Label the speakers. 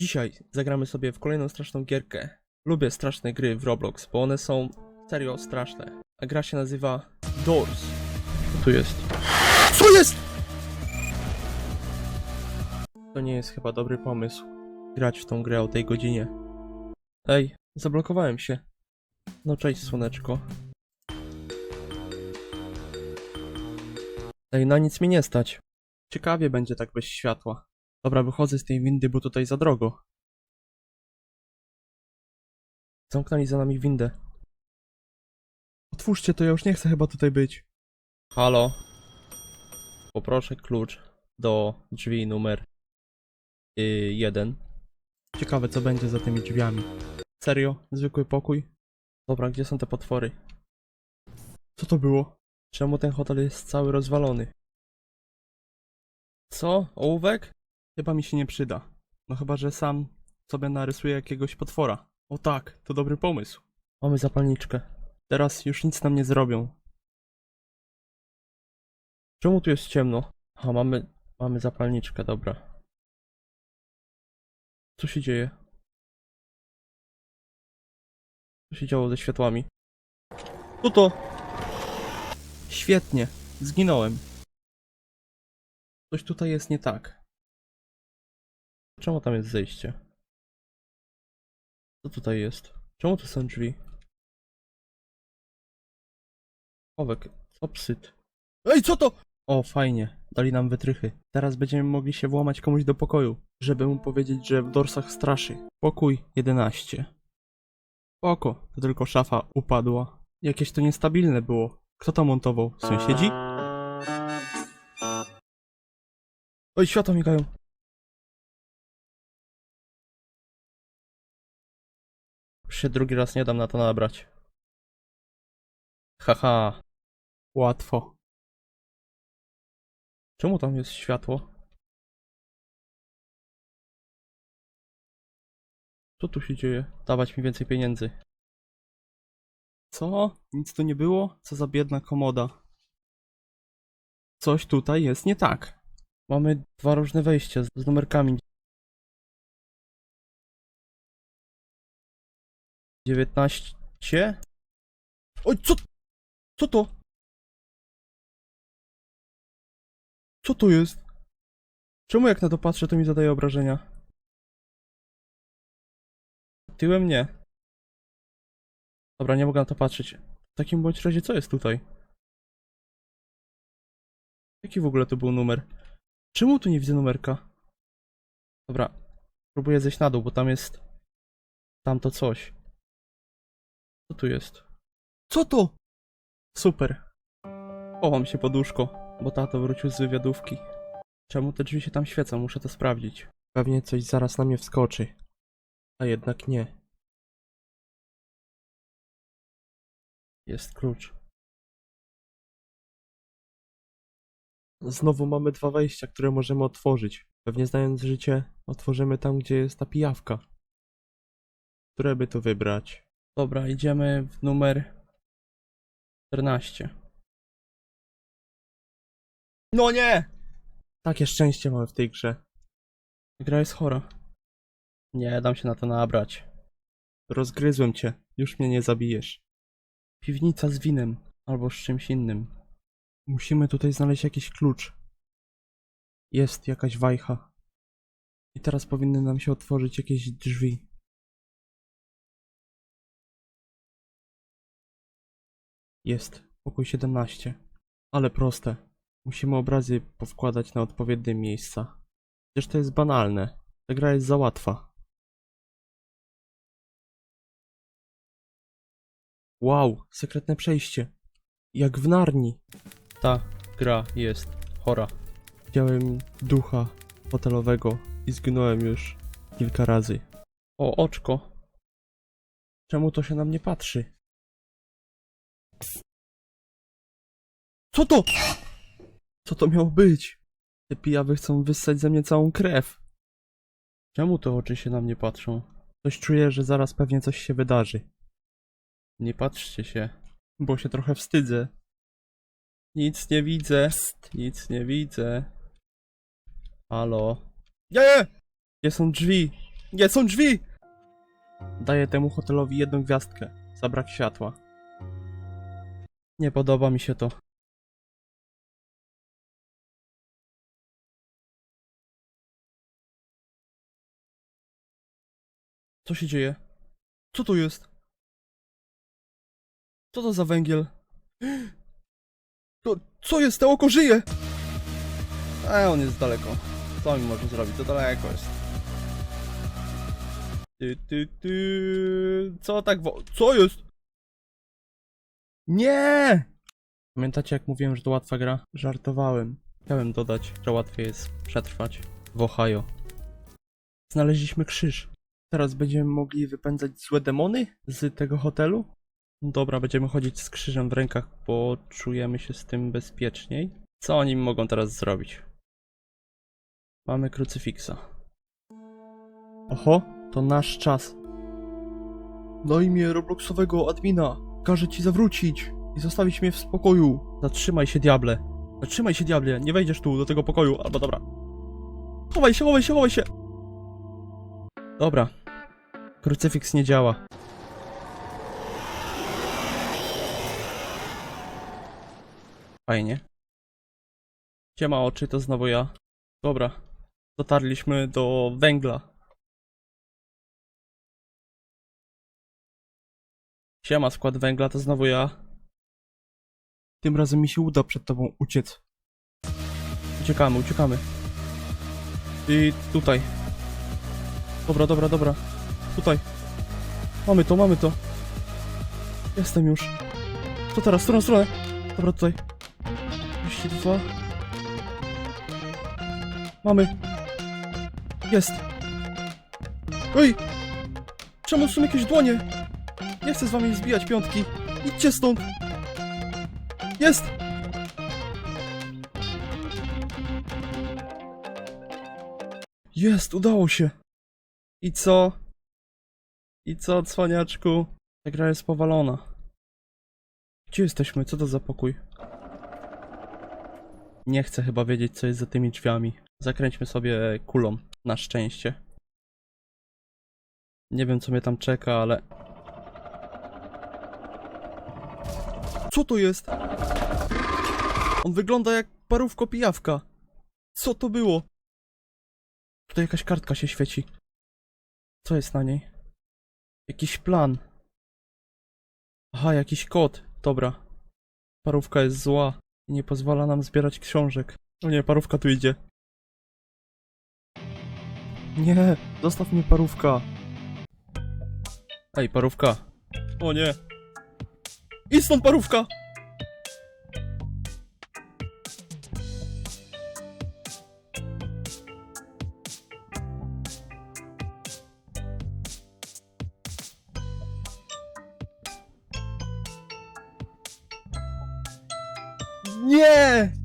Speaker 1: Dzisiaj zagramy sobie w kolejną straszną gierkę. Lubię straszne gry w Roblox, bo one są serio straszne. A gra się nazywa Doors. Co tu jest? Co jest? To nie jest chyba dobry pomysł. Grać w tą grę o tej godzinie. Ej, zablokowałem się. No cześć, słoneczko. Ej, na nic mi nie stać. Ciekawie będzie tak bez światła. Dobra, wychodzę z tej windy, bo tutaj za drogo. Zamknęli za nami windę. Otwórzcie to, ja już nie chcę chyba tutaj być. Halo? Poproszę klucz do drzwi numer yy, jeden. Ciekawe co będzie za tymi drzwiami. Serio? Zwykły pokój? Dobra, gdzie są te potwory? Co to było? Czemu ten hotel jest cały rozwalony? Co? Ołówek? Chyba mi się nie przyda. No chyba, że sam sobie narysuję jakiegoś potwora. O tak, to dobry pomysł. Mamy zapalniczkę. Teraz już nic nam nie zrobią. Czemu tu jest ciemno? A mamy, mamy zapalniczkę, dobra. Co się dzieje? Co się działo ze światłami? Co to? Świetnie, zginąłem. Coś tutaj jest nie tak. Czemu tam jest zejście? Co tutaj jest? Czemu tu są drzwi? Owek, obsyt. Ej, co to? O, fajnie, dali nam wytrychy. Teraz będziemy mogli się włamać komuś do pokoju, żeby mu powiedzieć, że w dorsach straszy. Pokój 11. Oko, to tylko szafa upadła. Jakieś to niestabilne było. Kto to montował? Sąsiedzi? Oj, światła migają. Się drugi raz nie dam na to nabrać. Haha. Łatwo. Czemu tam jest światło? Co tu się dzieje? Dawać mi więcej pieniędzy. Co? Nic tu nie było? Co za biedna komoda. Coś tutaj jest nie tak. Mamy dwa różne wejścia z z numerkami. 19? Oj, co? Co to? Co to jest? Czemu jak na to patrzę, to mi zadaje obrażenia? Tyłem nie. Dobra, nie mogę na to patrzeć. W takim bądź razie, co jest tutaj? Jaki w ogóle to był numer? Czemu tu nie widzę numerka? Dobra, próbuję zejść na dół, bo tam jest... Tamto coś. Co tu jest? Co to? Super. Chowam się poduszko, bo tato wrócił z wywiadówki. Czemu te drzwi się tam świecą? Muszę to sprawdzić. Pewnie coś zaraz na mnie wskoczy. A jednak nie. Jest klucz. Znowu mamy dwa wejścia, które możemy otworzyć. Pewnie znając życie, otworzymy tam, gdzie jest ta pijawka. Które by tu wybrać? Dobra, idziemy w numer 14. No nie! Takie szczęście mamy w tej grze. Gra jest chora. Nie dam się na to nabrać. Rozgryzłem cię, już mnie nie zabijesz. Piwnica z winem, albo z czymś innym. Musimy tutaj znaleźć jakiś klucz. Jest jakaś wajcha. I teraz powinny nam się otworzyć jakieś drzwi. Jest, pokój 17. Ale proste. Musimy obrazy powkładać na odpowiednie miejsca. Przecież to jest banalne. Ta gra jest za łatwa. Wow, sekretne przejście. Jak w Narni. Ta gra jest chora. Widziałem ducha hotelowego i zginąłem już kilka razy. O, oczko. Czemu to się na mnie patrzy? Co to? Co to miało być? Te pijawy chcą wyssać ze mnie całą krew. Czemu te oczy się na mnie patrzą? Coś czuję, że zaraz pewnie coś się wydarzy. Nie patrzcie się, bo się trochę wstydzę. Nic nie widzę. Nic nie widzę. Halo? Nie! Gdzie są drzwi? Nie, są drzwi! Daję temu hotelowi jedną gwiazdkę. Za brak światła. Nie podoba mi się to. Co się dzieje? Co to jest? Co to za węgiel? To, co jest? To oko żyje! E, on jest daleko. Co mi może zrobić? To daleko jest. Ty, ty, ty. Co tak wo... Co jest? Nie! Pamiętacie jak mówiłem, że to łatwa gra? Żartowałem. Chciałem dodać, że łatwiej jest przetrwać w Ohio. Znaleźliśmy krzyż. Teraz będziemy mogli wypędzać złe demony z tego hotelu? Dobra, będziemy chodzić z krzyżem w rękach, bo czujemy się z tym bezpieczniej. Co oni mogą teraz zrobić? Mamy krucyfiksa. Oho, to nasz czas. Na imię Robloxowego admina każę ci zawrócić i zostawić mnie w spokoju. Zatrzymaj się, diable. Zatrzymaj się, diable. Nie wejdziesz tu do tego pokoju, albo dobra. Chowaj się, chowaj się, chowaj się. Dobra. Krucyfiks nie działa. Fajnie. Gdzie ma oczy, to znowu ja. Dobra. Dotarliśmy do węgla. Siema, skład węgla, to znowu ja. Tym razem mi się uda przed tobą uciec. Uciekamy, uciekamy. I tutaj. Dobra, dobra, dobra. Tutaj. Mamy to, mamy to. Jestem już. Co teraz? W którą stronę? Dobra, tutaj. 32. Mamy. Jest. Oj! Czemu są jakieś dłonie? Nie chcę z wami zbijać piątki. Idźcie stąd. Jest! Jest, udało się. I co? I co, cwaniaczku? Ta gra jest powalona. Gdzie jesteśmy? Co to za pokój? Nie chcę chyba wiedzieć, co jest za tymi drzwiami. Zakręćmy sobie kulą, na szczęście. Nie wiem, co mnie tam czeka, ale... Co to jest? On wygląda jak parówko pijawka. Co to było? Tutaj jakaś kartka się świeci. Co jest na niej? Jakiś plan. Aha, jakiś kod. Dobra. Parówka jest zła i nie pozwala nam zbierać książek. O nie, parówka tu idzie. Nie, zostaw mnie parówka. Ej, parówka. O nie. Idź stąd, parówka! Nie!